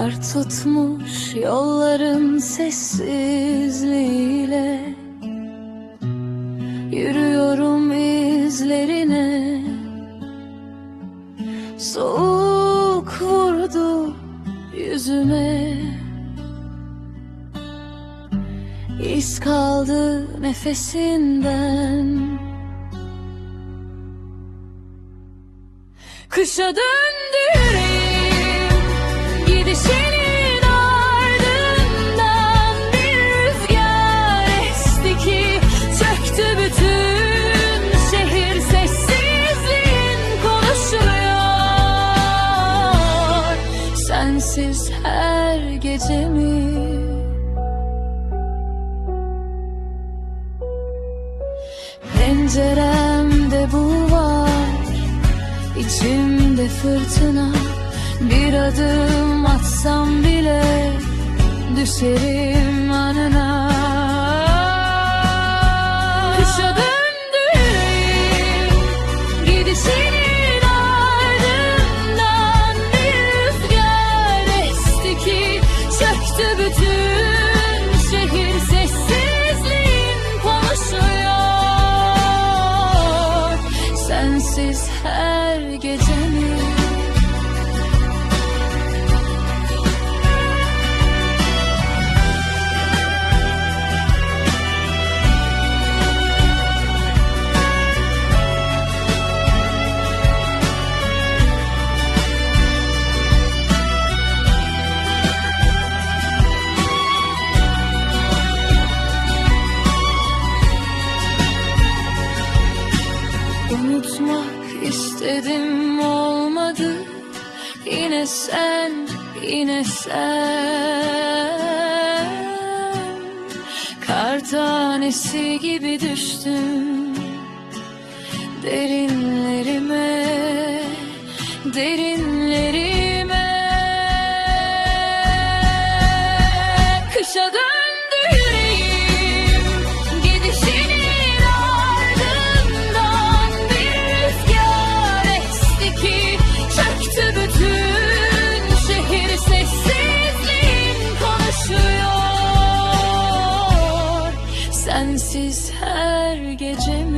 Kar tutmuş yolların sessizliğiyle. Yürüyorum izlerine. Soğuk vurdu yüzüme. İz kaldı nefesinden. Kışa döndü yüreğim Sensiz her gecemi Penceremde bu var İçimde fırtına. Bir adım atsam bile Düşerim Bütün şehir Sessizliğin konuşuyor. Sensiz her gecemi Unutmak istedim olmadı. Yine sen, yine sen. Kar tanesi gibi düştüm Derinlerime, derinlerime Sensiz her gecemi